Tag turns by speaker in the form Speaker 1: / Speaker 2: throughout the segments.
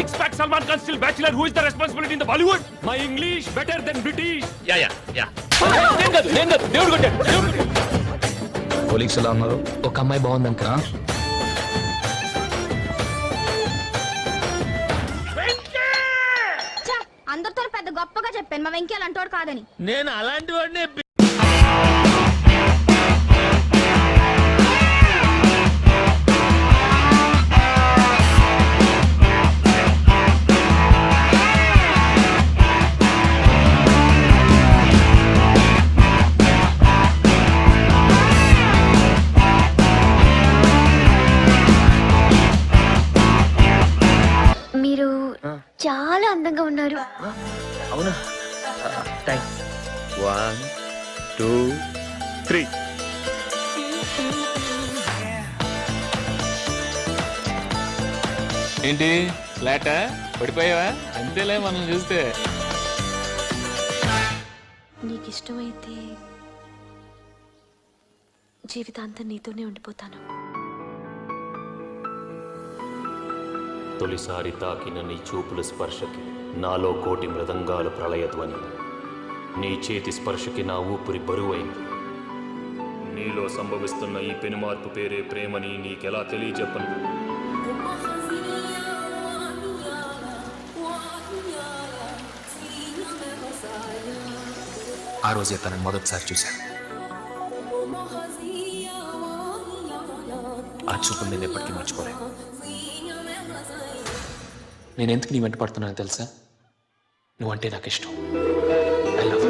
Speaker 1: six pack Salman Khan still bachelor. Who is the responsibility in the Bollywood? My English better than British.
Speaker 2: Yeah yeah yeah
Speaker 1: నేను కాదు నేను కాదు దేవుడు కొట్టాడు దేవుడు.
Speaker 3: పోలీక్స్ ఎలా ఉన్నారు ఒక అమ్మాయి బాగుంది అంక
Speaker 4: ఛ, అందరితో పెద్ద గొప్పగా చెప్పాను మా వెంకీ అంటోడు కాదని
Speaker 2: నేను అలాంటి వాడినే
Speaker 5: చాలా అందంగా ఉన్నారు.
Speaker 2: అవునా? థ్యాంక్స్ వన్ టూ త్రీ
Speaker 1: ఏంటి? ఫ్లాటా పడిపోయావా? అంతేలే మనం చూస్తే.
Speaker 5: నీకు ఇష్టమైతే జీవితాంతం నీతోనే ఉండిపోతాను.
Speaker 6: తొలిసారి తాకిన నీ చూపుల స్పర్శకి నాలో కోటి మృదంగాల ప్రళయధ్వని. నీ చేతి స్పర్శకి నా ఊపిరి బరువైంది. నీలో సంభవిస్తున్న ఈ పెనుమార్పు పేరే ప్రేమని నీకెలా తెలియచెప్పను?
Speaker 3: ఆ రోజే తనని మొదటిసారి చూశాను. ఆ చూపులు నేను ఎప్పటికీ మర్చిపోలేను. నేను ఎందుకు నీ వెంట పడుతున్నాను తెలుసా? నువ్వంటే నాకు ఇష్టం. ఐ లవ్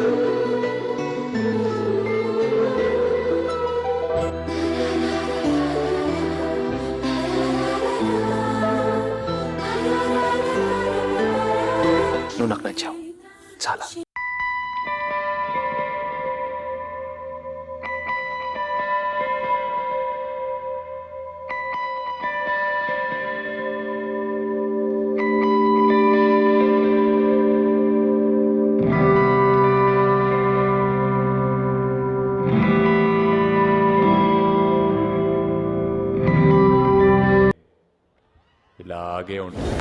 Speaker 3: నువ్వు నాకు నచ్చావు. చాలా.
Speaker 1: ఇలాగే ఉంటుంది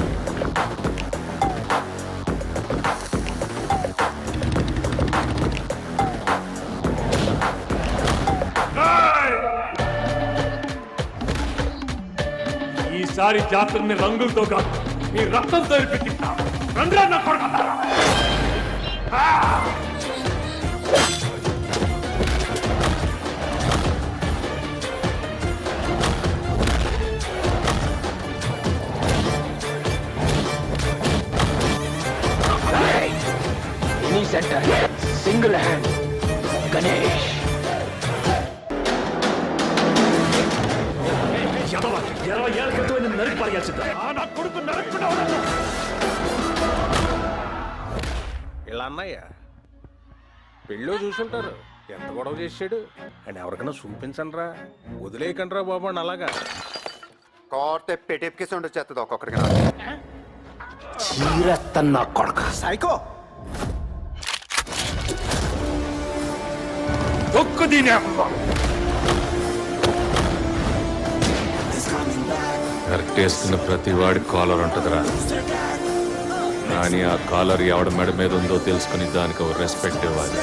Speaker 1: ఈసారి జాతరని రంగులతో కాదు మీ రక్తంతో ఇరిపిస్తా రంగులా నా
Speaker 3: సెంటర్ సింగిల్ హ్యాండ్ గణేష్
Speaker 1: ఇరవై ఏళ్ళ క్రితం నేను నరికి పారేయాల్సిందా నా కొడుకు నరకుండా
Speaker 7: ఇలా అన్నయ్య పెళ్ళో చూసుంటారు. ఎంత గొడవ చేసాడు అని ఎవరికైనా చూపించండి రా వదిలేయకండి రా బాబు అని అలాగా.
Speaker 8: కోర్తే పెట్టేపికేసి ఉండొచ్చేస్తుంది ఒక్కొక్కడికి.
Speaker 7: చీరెత్తన్నా కొడక.
Speaker 8: సైకో!
Speaker 1: ఒక్క దీని
Speaker 6: కరెక్ట్ వేసుకున్న ప్రతి వాడి కాలర్ ఉంటుందిరా. కానీ ఆ కాలర్ ఎవడ మెడ మీద ఉందో తెలుసుకుని దానికి ఒక రెస్పెక్ట్ ఇవ్వాలి.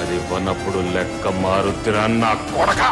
Speaker 6: అది కొన్నప్పుడు లెక్క మారుతిరా నా కొడక.